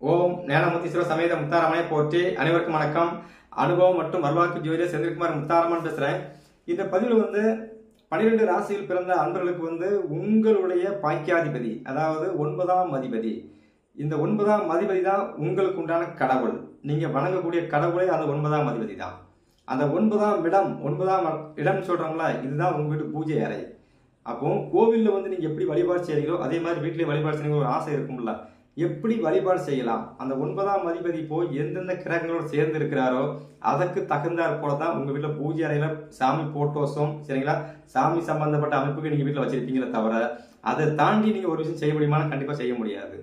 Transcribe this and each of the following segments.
ஓம் ஞானமுத்தீஸ்வர சமேத முத்தாரமனை போற்றி. அனைவருக்கும் வணக்கம். அனுபவம் மற்றும் வரலாற்று ஜோதிடர் செந்தில்குமார் முத்தாரமன் பேசுகிறேன் இந்த பதிவில் வந்து பன்னிரெண்டு ராசியில் பிறந்த அன்பர்களுக்கு வந்து உங்களுடைய பாக்கியாதிபதி அதாவது ஒன்பதாம் அதிபதி. இந்த ஒன்பதாம் அதிபதி தான் உங்களுக்கு உண்டான கடவுள். நீங்கள் வணங்கக்கூடிய கடவுளே அந்த ஒன்பதாம் அதிபதி தான். அந்த ஒன்பதாம் இடம் ஒன்பதாம் இடம் சொல்கிறாங்களா இதுதான் உங்கள் வீட்டு பூஜை அறை. அப்போ கோவிலில் வந்து நீங்கள் எப்படி வழிபாடு செய்கிறீங்களோ அதே மாதிரி வீட்டிலேயே வழிபாடு செய்யணும் ஒரு ஆசை இருக்கும்ல. எப்படி வழிபாடு செய்யலாம்? அந்த ஒன்பதாம் அதிபதி போய் எந்தெந்த கிரகங்களோடு சேர்ந்து இருக்கிறாரோ அதற்கு தகுந்தாற் போல தான் உங்கள் வீட்டில் பூஜை அறையில் சாமி போட்டோஸும் சரிங்களா? சாமி சம்பந்தப்பட்ட அமைப்புக்கு நீங்கள் வீட்டில் வச்சிருப்பீங்களே தவிர அதை தாண்டி நீங்கள் ஒரு விஷயம் செய்ய முடியுமான்னு கண்டிப்பாக செய்ய முடியாது.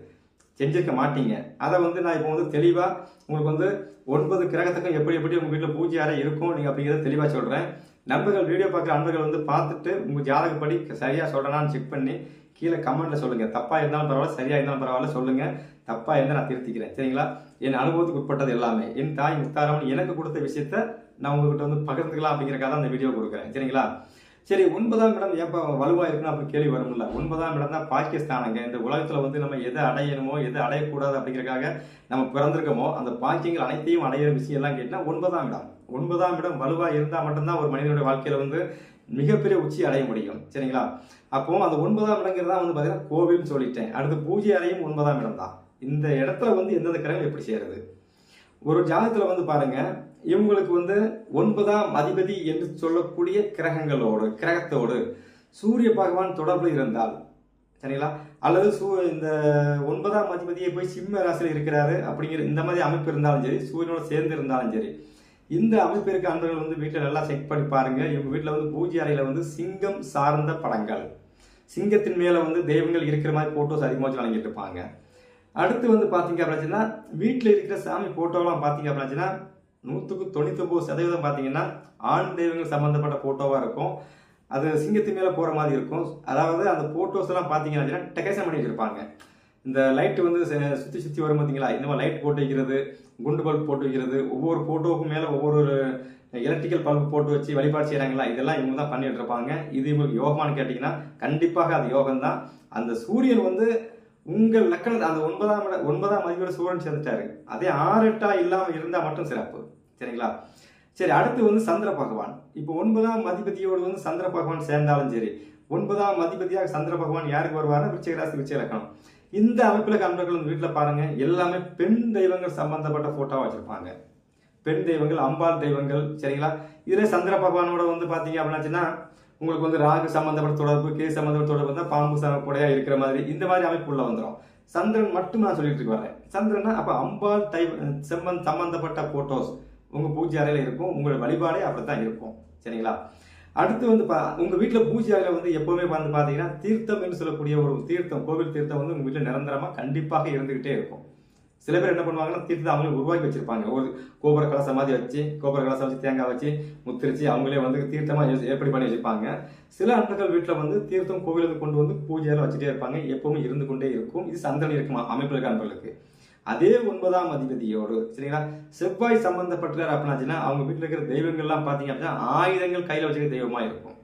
செஞ்சிருக்க மாட்டீங்க. அதை வந்து நான் இப்போ வந்து தெளிவாக உங்களுக்கு வந்து ஒன்பது கிரகத்துக்கும் எப்படி எப்படி உங்கள் வீட்டில் பூஜை அறை இருக்கும் நீங்கள் அப்படிங்கிறத தெளிவாக சொல்கிறேன் நண்பர்கள் வீடியோ பார்க்குற நண்பர்கள் வந்து பார்த்துட்டு உங்கள் ஜாதகப்படி சரியாக சொல்றேனான்னு செக் பண்ணி கீழே கமெண்ட்டில் சொல்லுங்கள் தப்பாக இருந்தாலும் பரவாயில்ல சரியாக இருந்தாலும் பரவாயில்ல சொல்லுங்கள் தப்பாக இருந்தால் நான் திருத்திக்கிறேன். சரிங்களா? என் அனுபவத்துக்கு உட்பட்டது எல்லாமே. என் தாய் முத்தாரவன் எனக்கு கொடுத்த விஷயத்த நான் உங்ககிட்ட வந்து பகிர்ந்துக்கலாம் அப்படிங்கிறக்காக தான் அந்த வீடியோ கொடுக்குறேன். சரிங்களா? சரி ஒன்பதாம் இடம் ஏப்பா வலுவாக இருக்குன்னு அப்படி கேள்வி வரும்ல. ஒன்பதாம் இடம் தான் பாகிஸ்தானுங்க இந்த உலகத்தில் வந்து நம்ம எதை அடையணுமோ எதை அடையக்கூடாது அப்படிங்கிறக்காக நம்ம பிறந்திருக்கோமோ அந்த பாக்கியங்கள் அனைத்தையும் அடையிற விஷயம் எல்லாம் கேட்டால் ஒன்பதாம் இடம். ஒன்பதாம் இடம் வலுவாக இருந்தால் மட்டும்தான் ஒரு மனிதனுடைய வாழ்க்கையில் வந்து மிகப்பெரிய உச்சி அடைய முடியும். சரிங்களா? அப்போ அந்த ஒன்பதாம் இடங்கிறது தான் வந்து பார்த்தீங்கன்னா கோவில்னு சொல்லிட்டேன். அடுத்து பூஜை அறையும் ஒன்பதாம் இடம் தான். இந்த இடத்துல வந்து எந்தெந்த கிரகம் எப்படி செய்யறது ஒரு ஜாதகத்தில் வந்து பாருங்க இவங்களுக்கு வந்து ஒன்பதாம் அதிபதி என்று சொல்லக்கூடிய கிரகங்களோடு கிரகத்தோடு சூரிய பகவான் தொடர்பு இருந்தால் சரிங்களா? அல்லது சூ இந்த ஒன்பதாம் அதிபதியை போய் சிம்ம ராசியில் இருக்கிறாரு அப்படிங்கிற இந்த மாதிரி அமைப்பு இருந்தாலும் சரி சூரியனோட சேர்ந்து இருந்தாலும் சரி இந்த அமைப்பு இருக்க அன்பர்கள் வந்து வீட்டில் நல்லா செக் பண்ணி பாருங்கள் இவங்க வீட்டில் வந்து பூஜை அறையில் வந்து சிங்கம் சார்ந்த படங்கள். சிங்கத்தின் மேலே வந்து தெய்வங்கள் இருக்கிற மாதிரி ஃபோட்டோஸ் அதிகமாக வச்சு வழங்கிட்டு இருப்பாங்க. அடுத்து வந்து பார்த்தீங்க அப்படின்னா வீட்டில் இருக்கிற சாமி ஃபோட்டோலாம் பார்த்தீங்க அப்படின்னா நூற்றுக்கு தொண்ணூத்தொம்பது சதவீதம் பார்த்தீங்கன்னா ஆண் தெய்வங்கள் சம்மந்தப்பட்ட ஃபோட்டோவாக இருக்கும். அது சிங்கத்து மேலே போகிற மாதிரி இருக்கும். அதாவது அந்த ஃபோட்டோஸ்லாம் எல்லாம் பார்த்தீங்கன்னா அப்படின்னா டெக்கரேஷன் பண்ணி வச்சிருப்பாங்க. இந்த லைட் வந்து சுற்றி சுற்றி வரும் பார்த்தீங்களா இந்த மாதிரி லைட் போட்டு வைக்கிறது குண்டு பல்ப் போட்டு வைக்கிறது ஒவ்வொரு ஃபோட்டோவுக்கும் மேலே ஒவ்வொரு எலக்ட்ரிக்கல் பல்ப் போட்டு வச்சு வழிபாடு செய்கிறாங்களா இதெல்லாம் இவங்க தான் பண்ணிட்டு இருப்பாங்க. இது இவங்களுக்கு யோகமானு கேட்டிங்கன்னா கண்டிப்பாக அது யோகம் தான் அந்த சூரியன் வந்து உங்கள் லக்கணம் அந்த ஒன்பதாம் இட- ஒன்பதாம் அதிபரோட சூரியன் சேர்ந்துட்டாரு. அதே ஆறு எட்டா இல்லாமல் இருந்தால் மட்டும் சிறப்பு. சரிங்களா? சரி அடுத்து வந்து சந்திர பகவான். இப்போ ஒன்பதாம் அதிபதியோடு வந்து சந்திர பகவான் சேர்ந்தாலும் சரி ஒன்பதாம் அதிபதியாக சந்திர பகவான் யாருக்கு வருவார்னா விருச்சிக ராசி விருச்சிக லக்கணம். இந்த அமைப்பில் கண்பர்கள் வீட்டில் வீட்டுல பாருங்க எல்லாமே பெண் தெய்வங்கள் சம்பந்தப்பட்ட ஃபோட்டோவாக வச்சிருப்பாங்க. பெண் தெய்வங்கள் அம்பாள் தெய்வங்கள் சரிங்களா? இதில் சந்திர பகவானோட வந்து பார்த்தீங்க அப்படின்னாச்சுன்னா உங்களுக்கு வந்து ராகு சம்பந்தப்பட்ட தொடர்பு கே சம்பந்தப்பட்ட தொடர்பு தான் பாம்பு சமப்படையா இருக்கிற மாதிரி இந்த மாதிரி அமைப்பு உள்ள வந்துடும் சந்திரன் மட்டும் நான் சொல்லிட்டு இருக்கு வரேன் சந்திரனா அப்போ அம்பாள் தை செம்மன் சம்பந்தப்பட்ட போட்டோஸ் உங்கள் பூஜை அறையில் இருக்கும் உங்களோட வழிபாடே அப்படித்தான் இருக்கும். சரிங்களா? அடுத்து வந்து பா உங்கள் வீட்டில் பூஜையில் வந்து எப்போவுமே வந்து பார்த்தீங்கன்னா தீர்த்தம் என்று சொல்லக்கூடிய ஒரு தீர்த்தம் கோவில் தீர்த்தம் வந்து உங்கள் வீட்டில் நிரந்தரமாக கண்டிப்பாக இருந்துக்கிட்டே இருக்கும். சில பேர் என்ன பண்ணுவாங்கன்னா தீர்த்தம் அவங்களே உருவாக்கி வச்சிருப்பாங்க. ஒரு கோபுர கலச மாதிரி வச்சு கோபுர கலசம் வச்சு தேங்காய் வச்சு முத்திரிச்சு அவங்களே வந்து தீர்த்தமாக ஏ- ஏற்பாடு பண்ணி வச்சிருப்பாங்க. சில அன்பர்கள் வீட்டில் வந்து தீர்த்தம் கோவிலுக்கு கொண்டு வந்து பூஜையில் வச்சுட்டே இருப்பாங்க. எப்பவுமே இருந்து கொண்டே இருக்கும். இது சந்தனம் இருக்குமா அமைப்பில் இருக்க அன்பர்களுக்கு. அதே ஒன்பதாம் அதிபதியோடு சரிங்களா? செவ்வாய் சம்பந்தப்பட்டார் அப்படின்னாச்சுன்னா அவங்க வீட்டில் இருக்கிற தெய்வங்கள்லாம் பார்த்தீங்க அப்படின்னா ஆயுதங்கள் கையில் வச்சுருக்க தெய்வமாக இருக்கும்.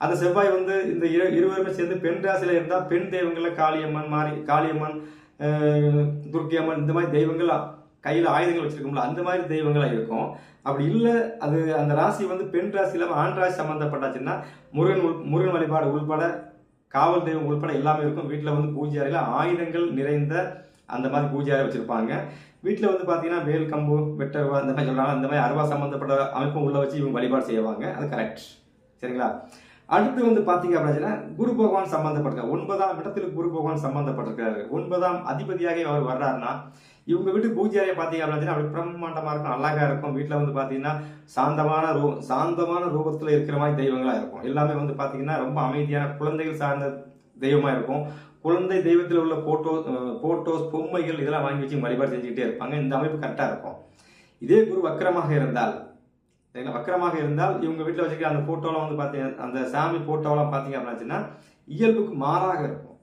அந்த செவ்வாய் வந்து இந்த இரு இருவருமே சேர்ந்து பெண் ராசியில் இருந்தால் பெண் தெய்வங்களில் காளியம்மன் மாரி காளியம்மன் துர்க்கி அம்மன் இந்த மாதிரி தெய்வங்கள் கையில் ஆயுதங்கள் வச்சுருக்கோம்ல அந்த மாதிரி தெய்வங்களாக இருக்கும். அப்படி இல்லை அது அந்த ராசி வந்து பெண் ராசி இல்லாமல் ஆண் ராசி சம்மந்தப்பட்டாச்சுன்னா முருகன் உள் முருகன் வழிபாடு உள்பட காவல் தெய்வம் உள்பட எல்லாமே இருக்கும். வீட்டில் வந்து பூஜை அறையில் ஆயுதங்கள் நிறைந்த அந்த மாதிரி பூஜை வச்சுருப்பாங்க. வீட்டில் வந்து பார்த்தீங்கன்னா வேல் கம்பு வெட்டருவா இந்த மாதிரி சொல்கிறாங்க அந்த மாதிரி அருவா சம்மந்தப்பட்ட அமைப்பும் உள்ள வச்சு இவங்க வழிபாடு செய்வாங்க. அது கரெக்ட் சரிங்களா? அடுத்து வந்து பார்த்தீங்க அப்படின்னா குரு பகவான் சம்பந்தப்பட்டிருக்காரு. ஒன்பதாம் இடத்துல குரு பகவான் சம்மந்தப்பட்டிருக்காரு ஒன்பதாம் அதிபதியாக அவர் வர்றாருன்னா இவங்க வீட்டு பூஜை அறையை பாத்தீங்க அப்படின்னா அப்படி பிரம்மாண்டமாக இருக்கும் அழகாக இருக்கும். வீட்டில் வந்து பார்த்தீங்கன்னா சாந்தமான ரூ சாந்தமான ரூபத்தில் இருக்கிற மாதிரி தெய்வங்களாக இருக்கும். எல்லாமே வந்து பார்த்தீங்கன்னா ரொம்ப அமைதியான குழந்தைகள் சார்ந்த தெய்வமாக இருக்கும். குழந்தை தெய்வத்தில் உள்ள போட்டோ போட்டோஸ் பொம்மைகள் இதெல்லாம் வாங்கி வச்சு வழிபாடு செஞ்சுக்கிட்டே இருப்பாங்க. இந்த அமைப்பு கரெக்டாக இருக்கும். இதே குரு வக்கரமாக இருந்தால் சரிங்களா? வக்கரமாக இருந்தால் இவங்க வீட்டில் வச்சுருக்க அந்த ஃபோட்டோலாம் வந்து பார்த்தீங்க அந்த சாமி ஃபோட்டோலாம் பார்த்தீங்க அப்படின்னாச்சுன்னா இயல்புக்கு மாறாக இருக்கும்.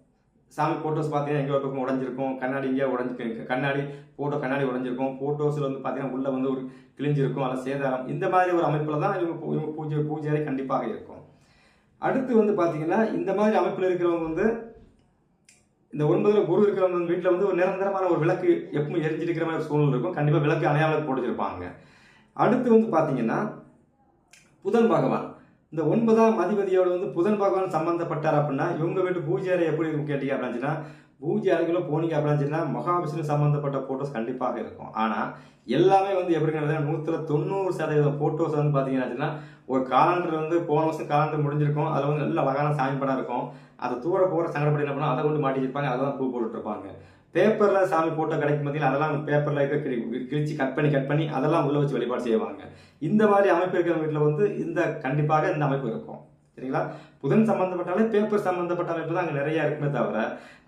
சாமி ஃபோட்டோஸ் பார்த்தீங்கன்னா எங்கே ஒரு பக்கம் உடஞ்சிருக்கும் கண்ணாடி இங்கே உடஞ்சிருக்கு கண்ணாடி ஃபோட்டோ கண்ணாடி உடஞ்சிருக்கும். ஃபோட்டோஸில் வந்து பார்த்தீங்கன்னா உள்ள வந்து ஒரு கிழிஞ்சிருக்கும் அல்ல சேதாரம். இந்த மாதிரி ஒரு அமைப்பில் தான் இவங்க இவங்க பூஜை பூஜை கண்டிப்பாக இருக்கும். அடுத்து வந்து பார்த்தீங்கன்னா இந்த மாதிரி அமைப்பில் இருக்கிறவங்க வந்து இந்த ஒன்பதுல குரு இருக்கிறவங்க வீட்டில் வந்து ஒரு நிரந்தரமான ஒரு விளக்கு எப்பவும் எரிஞ்சிருக்கிற மாதிரி ஒரு சூழ்நிலை இருக்கும். கண்டிப்பாக விளக்கு அணையாமல் போட்டு வச்சிருப்பாங்க. அடுத்து வந்து பார்த்தீங்கன்னா புதன் பகவான். இந்த ஒன்பதாம் அதிபதியோட வந்து புதன் பகவான் சம்பந்தப்பட்டார் அப்படின்னா இவங்க வீட்டு பூஜை அறை எப்படி இருக்கும் கேட்டீங்க அப்படின்னா பூஜை அறைக்குள்ளே போனீங்க அப்படின்னா மகாவிஷ்ணு சம்பந்தப்பட்ட ஃபோட்டோஸ் கண்டிப்பாக இருக்கும். ஆனால் எல்லாமே வந்து எப்படி நூற்றில் தொண்ணூறு சதவீதம் ஃபோட்டோஸ் வந்து பார்த்தீங்கன்னா ஒரு காலண்டர் வந்து போன வருஷம் காலண்டர் முடிஞ்சிருக்கும். அதில் வந்து நல்ல அழகான சாமி படம் இருக்கும். அதை தூர போகிற சங்கடப்படி என்ன பண்ணால் அதை கொண்டு மாட்டிருப்பாங்க அதெல்லாம் பூ போட்டுருப்பாங்க பேப்பரில் சாமி ஃபோட்டோ கிடைக்கும் பார்த்தீங்கன்னா அதெல்லாம் பேப்பரில் இருக்க கிழி- கிழிச்சு கட் பண்ணி கட் பண்ணி அதெல்லாம் உள்ள வச்சு வழிபாடு செய்வாங்க. இந்த மாதிரி அமைப்பு இருக்கிற வீட்டில் வந்து இந்த கண்டிப்பாக இந்த அமைப்பு இருக்கும். சரிங்களா? புதன் சம்பந்தப்பட்டாலே பேப்பர் சம்பந்தப்பட்ட அமைப்பு தான் அங்கே நிறைய இருக்குமே தவிர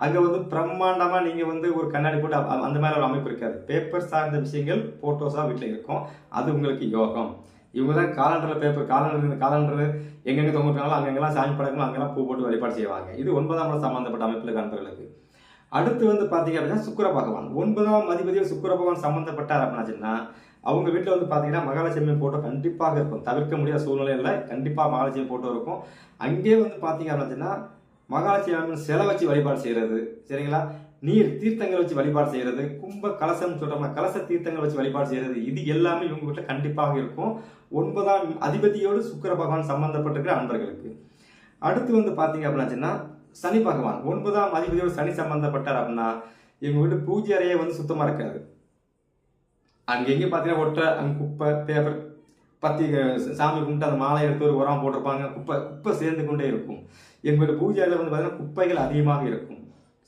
அங்கே வந்து பிரம்மாண்டமாக நீங்கள் வந்து ஒரு கண்ணாடி போட்டு அந்த மாதிரி ஒரு அமைப்பு இருக்காது. பேப்பர் சார்ந்த விஷயங்கள் ஃபோட்டோஸாக வீட்டில் இருக்கும். அது உங்களுக்கு யோகம். இவங்க தான் காலண்டரில் பேப்பர் காலண்டர் காலண்டர் எங்கெங்கே தொங்கிட்டாங்களோ அங்கெங்கெல்லாம் சாமி படங்களும் அங்கெல்லாம் பூ போட்டு வழிபாடு செய்வாங்க. இது ஒன்பதாம் இடம் சம்மந்தப்பட்ட அமைப்பில் நண்பர்களுக்கு. அடுத்து வந்து பார்த்தீங்க அப்படின்னா சுக்கிர பகவான். ஒன்பதாம் அதிபதியில் சுக்கர பகவான் சம்மந்தப்பட்டார் அப்படின்னாச்சுன்னா அவங்க வீட்டில் வந்து பார்த்தீங்கன்னா மகாலட்சுமி ஃபோட்டோ கண்டிப்பாக இருக்கும். தவிர்க்க முடியாத சூழ்நிலை இல்லை. கண்டிப்பாக மகாலட்சுமி ஃபோட்டோ இருக்கும். அங்கே வந்து பார்த்தீங்க அப்படின்னா மகாலட்சுமி அம்மன் சிலை வச்சு வழிபாடு செய்கிறது சரிங்களா? நீர் தீர்த்தங்கள் வச்சு வழிபாடு செய்கிறது கும்ப கலசம் சொல்கிறோம்னா கலச தீர்த்தங்கள் வச்சு வழிபாடு செய்கிறது இது எல்லாமே இவங்க வீட்டில் கண்டிப்பாக இருக்கும். ஒன்பதாம் அதிபதியோடு சுக்கர பகவான் சம்பந்தப்பட்டிருக்கிற அன்பர்களுக்கு. அடுத்து வந்து பார்த்தீங்க அப்படின்னா சனி பகவான். ஒன்பதாம் அதிபதியோடு சனி சம்பந்தப்பட்டார் அப்படின்னா இவங்க வீட்டு பூஜை அறையே வந்து சுத்தமாக இருக்காது. அங்க பார்த்தீங்கன்னா பாத்தீங்கன்னா அங்கே குப்பை பேப்பர் பத்தி சாமி கும்பிட்டு அந்த மாலை எடுத்து ஒரு உரம் போட்டிருப்பாங்க. குப்பை குப்பை சேர்ந்து கொண்டே இருக்கும். எங்களுடைய பூஜையில் வந்து பார்த்தீங்கன்னா குப்பைகள் அதிகமாக இருக்கும்.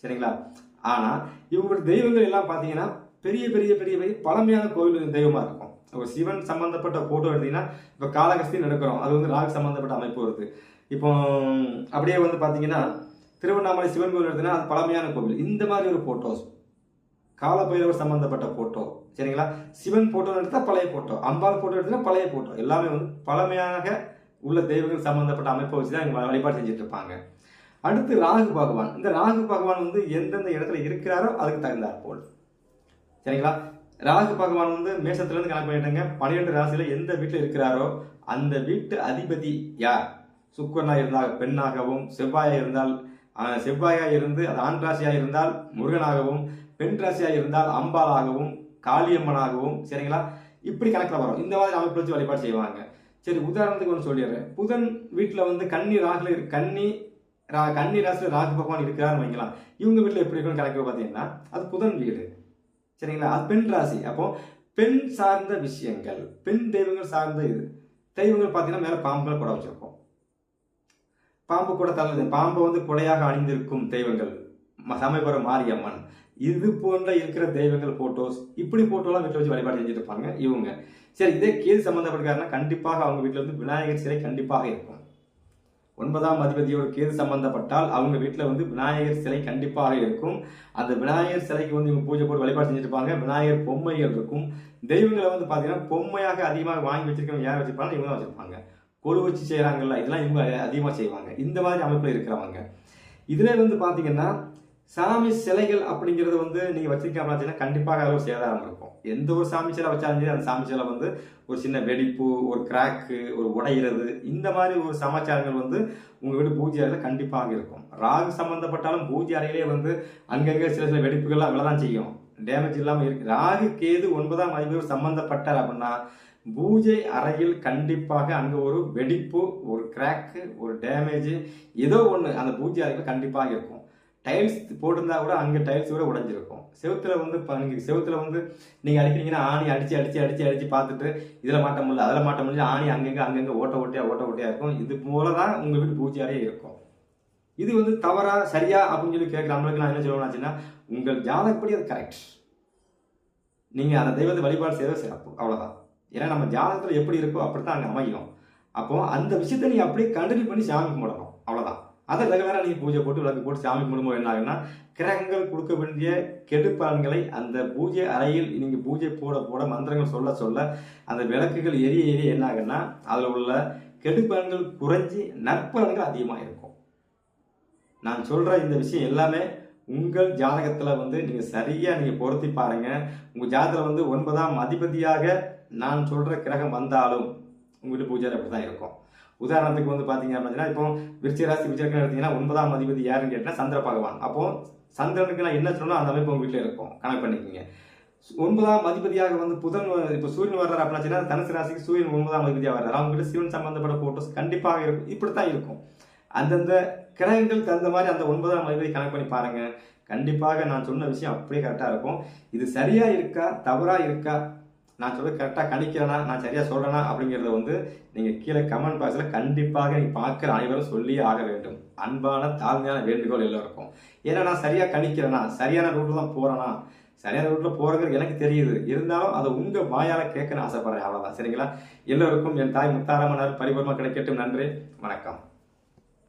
சரிங்களா? ஆனால் இவங்களுடைய தெய்வங்கள் எல்லாம் பார்த்தீங்கன்னா பெரிய பெரிய பெரிய பெரிய பழமையான கோவில் தெய்வமாக இருக்கும். இப்போ சிவன் சம்மந்தப்பட்ட ஃபோட்டோ எடுத்தீங்கன்னா இப்போ காலகஸ்தி நடக்கிறோம். அது வந்து ராகு சம்மந்தப்பட்ட அமைப்பு வருது. இப்போ அப்படியே வந்து பார்த்தீங்கன்னா திருவண்ணாமலை சிவன் கோவில் எடுத்தீங்கன்னா அது பழமையான கோவில். இந்த மாதிரி ஒரு ஃபோட்டோஸ் காலபைரவர் சம்பந்தப்பட்ட போட்டோ சரிங்களா? சிவன் போட்டோ எடுத்தா பழைய போட்டோ அம்பாள் போட்டோ எடுத்தா பழைய போட்டோ எல்லாமே வந்து பழமையாக உள்ள தெய்வங்கள் சம்பந்தப்பட்ட அமைப்பை வச்சு தான் இவங்க வழிபாடு செஞ்சுட்டு இருப்பாங்க அடுத்து ராகு பகவான். இந்த ராகு பகவான் வந்து எந்தெந்த இடத்துல இருக்கிறாரோ அதுக்கு தகுந்தாற் போல். சரிங்களா? ராகு பகவான் வந்து மேசத்துல இருந்து கணக்கு பண்ணிட்டாங்க. பன்னிரெண்டு ராசியில எந்த வீட்டில் இருக்கிறாரோ அந்த வீட்டு அதிபதி யார்? சுக்கரனா இருந்தால் பெண்ணாகவும் செவ்வாயா இருந்தால் செவ்வாயாக செவ்வாயா இருந்து அது ஆண் ராசியாக இருந்தால் முருகனாகவும் பெண் ராசியா இருந்தால் அம்பாளாகவும் காளியம்மனாகவும் சரிங்களா? இப்படி கணக்கில் வரும். இந்த மாதிரி அமைப்பு வச்சு வழிபாடு செய்வாங்க. சரி உதாரணத்துக்கு ஒன்று சொல்லிடுறேன். புதன் வீட்டில் வந்து கன்னி ராகுல கன்னி ரா கன்னி ராசியில் ராகு பகவான் இருக்கிறான்னு வைக்கலாம் இவங்க வீட்டில் எப்படி இருக்குன்னு கணக்கு பார்த்தீங்கன்னா அது புதன் வீடு. சரிங்களா? அது பெண் ராசி. அப்போ பெண் சார்ந்த விஷயங்கள் பெண் தெய்வங்கள் சார்ந்த இது. தெய்வங்கள் பார்த்தீங்கன்னா மேலே பாம்புல கூட வச்சிருக்கோம் பாம்பு கூட தள்ளது. பாம்பு வந்து கொடையாக அணிந்திருக்கும் தெய்வங்கள். சமயபுரம் மாரியம்மன். இது போன்ற இருக்கிற தெய்வங்கள் போட்டோஸ் இப்படி போட்டோலாம் வீட்டில் வச்சு வழிபாடு செஞ்சுட்டு இருப்பாங்க இவங்க. சரி இதே கேது சம்மந்தப்பட்டிருக்காருன்னா கண்டிப்பாக அவங்க வீட்டில் வந்து விநாயகர் சிலை கண்டிப்பாக இருக்கும். ஒன்பதாம் அதிபதியோட கேது சம்பந்தப்பட்டால் அவங்க வீட்டில் வந்து விநாயகர் சிலை கண்டிப்பாக இருக்கும். அந்த விநாயகர் சிலைக்கு வந்து இவங்க பூஜை போட்டு வழிபாடு செஞ்சுருப்பாங்க விநாயகர் பொம்மைகள் இருக்கும். தெய்வங்களை வந்து பார்த்தீங்கன்னா பொம்மையாக அதிகமாக வாங்கி வச்சிருக்கவங்க யார் வச்சிருப்பாங்க இவங்க தான் வச்சிருப்பாங்க. கொழு வச்சு செய்கிறாங்கல்ல இதெல்லாம் இவங்க அதிகமாக செய்வாங்க. இந்த மாதிரி அமைப்பில் இருக்கிறவங்க. இதில் வந்து பார்த்தீங்கன்னா சாமி சிலைகள் அப்படிங்கிறது வந்து நீங்கள் வச்சிருக்கீங்க அப்படின்னா கண்டிப்பாக அதில் ஒரு சேதாரம் இருக்கும். எந்த ஒரு சாமி சிலை வச்சாலும் சரி அந்த சாமி சிலை வந்து ஒரு சின்ன வெடிப்பு ஒரு கிராக்கு ஒரு உடையிறது இந்த மாதிரி ஒரு சமாச்சாரங்கள் வந்து உங்கள் வீட்டு பூஜை அறையில் கண்டிப்பாக இருக்கும். ராகு சம்பந்தப்பட்டாலும் பூஜை அறையிலே வந்து அங்கங்கே சில சில வெடிப்புகள்லாம் விழதான் செய்யும். டேமேஜ் இல்லாமல் இருக்கு ராகு கேது ஒன்பதாம் அதிபர் சம்பந்தப்பட்டார் அப்படின்னா பூஜை அறையில் கண்டிப்பாக அங்கே ஒரு வெடிப்பு ஒரு கிராக்கு ஒரு டேமேஜ் ஏதோ ஒன்று அந்த பூஜை அறையில் கண்டிப்பாக இருக்கும். டைல்ஸ் போட்டிருந்தா கூட அங்கே டைல்ஸ் கூட உடஞ்சிருக்கும். செவுத்துல வந்து இப்போ நீங்கள் செவுத்துல வந்து நீங்கள் அடிக்கிறீங்கன்னா ஆணி அடித்து அடித்து அடித்து அடித்து பார்த்துட்டு இதில் மாட்ட முடியல அதில் மாட்ட முடியல ஆணி அங்கங்கே அங்கங்கே ஓட்ட ஓட்டையாக ஓட்ட ஓட்டையாக இருக்கும். இது போல தான் உங்கள் வீட்டு பூஜையாரே இருக்கும். இது வந்து தவறா சரியா அப்படின்னு சொல்லி கேட்குற நம்மளுக்கு நான் என்ன சொல்லணும்னாச்சுன்னா உங்கள் ஜாதகப்படி அது கரெக்ட் நீங்கள் அந்த தெய்வத்தை வழிபாடு செய்வது சிறப்பு அவ்வளோதான் ஏன்னா நம்ம ஜாதகத்தில் எப்படி இருக்கோ அப்படி தான் அங்கே அமையும். அப்போது அந்த விஷயத்தை நீ அப்படியே கண்டினியூ பண்ணி சாமி கும்பிடணும் அவ்வளோதான் அதை ரெகுலராக நீங்கள் பூஜை போட்டு விளக்கு போட்டு சாமி கும்பிடும்போது என்ன ஆகுன்னா கிரகங்கள் கொடுக்க வேண்டிய கெடுப்பலன்களை அந்த பூஜை அறையில் நீங்கள் பூஜை போட போட மந்திரங்கள் சொல்ல சொல்ல அந்த விளக்குகள் எரிய எரிய என்ன ஆகுன்னா அதில் உள்ள கெடுப்பலன்கள் குறைஞ்சி நற்பலன்கள் அதிகமாக இருக்கும். நான் சொல்கிற இந்த விஷயம் எல்லாமே உங்கள் ஜாதகத்தில் வந்து நீங்கள் சரியாக நீங்கள் பொருத்தி பாருங்க. உங்கள் ஜாதகத்தில் வந்து ஒன்பதாம் அதிபதியாக நான் சொல்கிற கிரகம் வந்தாலும் உங்கள் பூஜை அப்படி தான் இருக்கும். உதாரணத்துக்கு வந்து பார்த்தீங்க அப்படின்னா இப்போ விருச்சி ராசி விருச்சிகம் எடுத்தீங்கன்னா ஒன்பதாம் அதிபதி யாருன்னு கேட்டால் சந்திர பகவான். அப்போ சந்திரனுக்கு நான் என்ன சொல்லணும் அந்த அமைப்பு உங்க வீட்டில் இருக்கும். கணக்கு பண்ணிக்கோங்க. ஒன்பதாம் அதிபதியாக வந்து புதன் இப்போ சூரியன் வர்றாரு அப்படின்னா தனுசு ராசிக்கு சூரியன் ஒன்பதாம் அதிபதியாக வர்றாரு. அவங்க கிட்ட சிவன் சம்பந்தப்பட்ட போட்டோஸ் கண்டிப்பாக இருக்கும். இப்படித்தான் இருக்கும். அந்தந்த கிரகங்கள் தகுந்த மாதிரி அந்த ஒன்பதாம் அதிபதி கணக்கு பண்ணி பாருங்க. கண்டிப்பாக நான் சொன்ன விஷயம் அப்படியே கரெக்டாக இருக்கும். இது சரியா இருக்கா? தவறா இருக்கா? நான் சொல்றது கரெக்டாக கணிக்கிறேனா நான் சரியாக சொல்கிறேனா அப்படிங்கிறத வந்து நீங்கள் கீழே கமெண்ட் பாக்ஸில் கண்டிப்பாக நீங்கள் பார்க்குற அனைவரும் சொல்லியே ஆக வேண்டும். அன்பான தாழ்மையான வேண்டுகோள் எல்லோருக்கும். ஏன்னா நான் சரியாக கணிக்கிறேனா சரியான ரூட்டில் தான் போகிறேனா சரியான ரூட்டில் போறது எனக்கு தெரியுது. இருந்தாலும் அதை உங்கள் வாயால் கேட்கணும்னு ஆசைப்பட்றேன். அவ்வளோதான் சரிங்களா? எல்லோருக்கும் என் தாய் முத்தாரமனார் பரிபூர்ணமாக கிடைக்கட்டும். நன்றி. வணக்கம்.